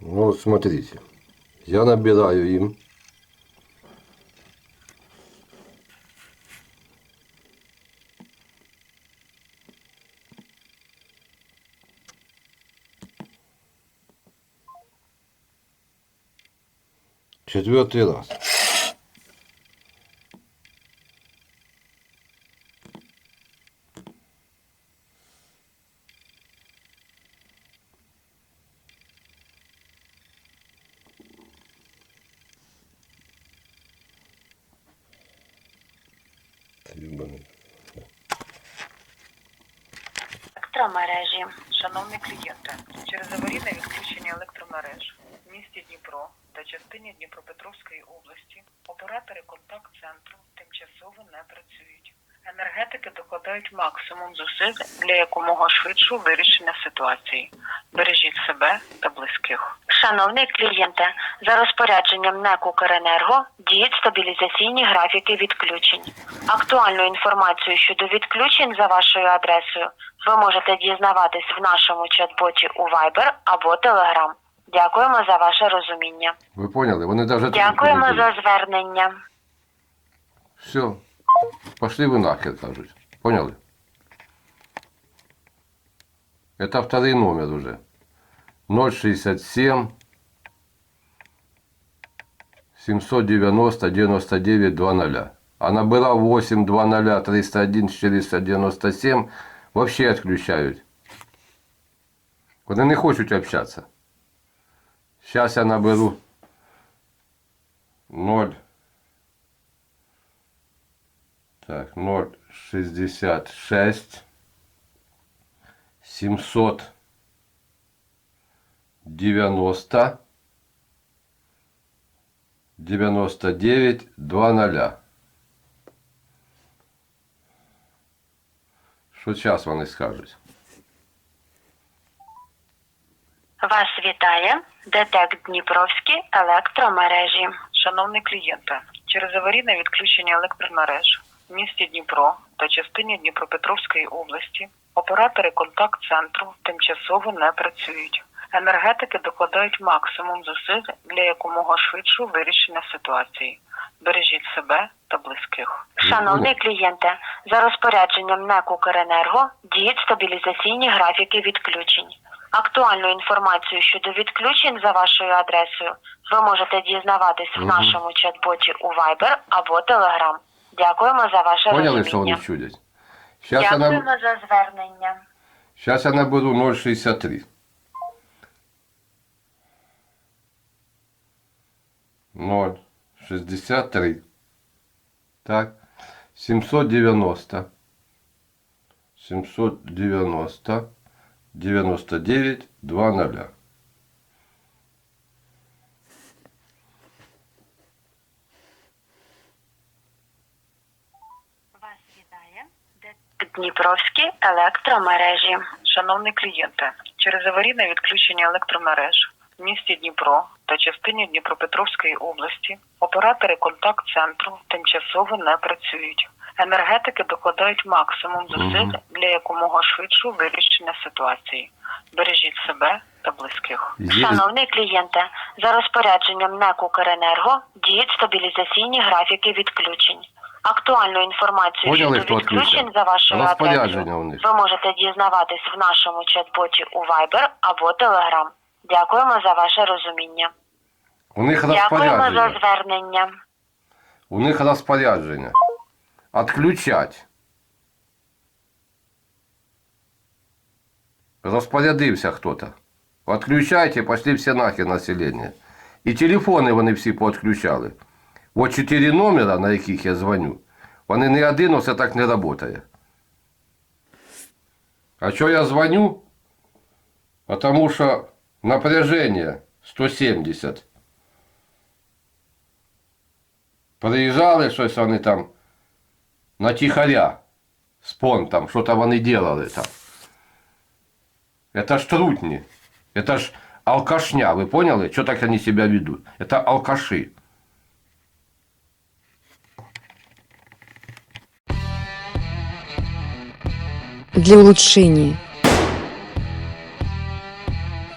Ну, смотрите. Я набираю им. Четвертый раз. Електромережі. Шановні клієнти, через аварійне відключення електромереж в місті Дніпро та частині Дніпропетровської області оператори контакт-центру тимчасово не працюють. Енергетики докладають максимум зусиль для якомога швидшого вирішення ситуації. Бережіть себе та. Шановний клієнте, за розпорядженням НЕК «Укренерго» діють стабілізаційні графіки відключень. Актуальну інформацію щодо відключень за вашою адресою ви можете дізнаватись в нашому чат-боті у Viber або Telegram. Дякуємо за ваше розуміння. Вы поняли? Вони даже Дякуємо за звернення. Все. Пошли вы нахер, кажуть. Поняли? Это второй номер уже. 067 790 99 00. А набирав 820 301 497 вообще отключають. Вони не хочуть общаться. Сейчас я наберу 0 Так, 0,66 790 99 00. Що час вони скажуть? Вас вітає ДТЕК Дніпровські електромережі. Шановні клієнти, через аварійне відключення електромереж в місті Дніпро та частині Дніпропетровської області оператори контакт-центру тимчасово не працюють. Енергетики докладають максимум зусиль для якомога швидшого вирішення ситуації. Бережіть себе та близьких. Шановний клієнте, за розпорядженням НЕК «Укренерго» діють стабілізаційні графіки відключень. Актуальну інформацію щодо відключень за вашою адресою ви можете дізнаватись в нашому чат-боті у Viber або Telegram. Дякуємо за ваше Поняли, що розуміння. вони чудять? Зараз я, Дякуємо наб... за звернення. Щас я наберу 0,63. 0,63. Так. 790. 790. 99 20. Вас вітає Дніпровські електромережі. Шановні клієнти, через аварійне відключення електромереж в місті Дніпро та частині Дніпропетровської області оператори контакт-центру тимчасово не працюють. Енергетики докладають максимум зусиль для якомога швидшого вирішення ситуації. Бережіть себе та близьких. Є... Шановний клієнте, за розпорядженням НЕК «Укренерго» діють стабілізаційні графіки відключень. Актуальну інформацію Поняли, щодо відключень за вашою адресою ви можете дізнаватись в нашому чат-боті у Viber або Telegram. Дякуємо за ваше розуміння. У них Дякуємо за розпорядження. звернення. У них розпорядження. Отключать. Розпорядився хто-то. Отключайте, пошли всі нахер населення. І телефони вони всі поотключали. От чотири номера, на яких я дзвоню, вони не один, оце так не працює. А що я дзвоню? Потому що напряження 170. Приїжджали щось вони там на тихаря з понтом, там вони делали там. Это ж трутни. Это ж алкашня, вы поняли? Что так они себя ведут? Это алкаши. для улучшения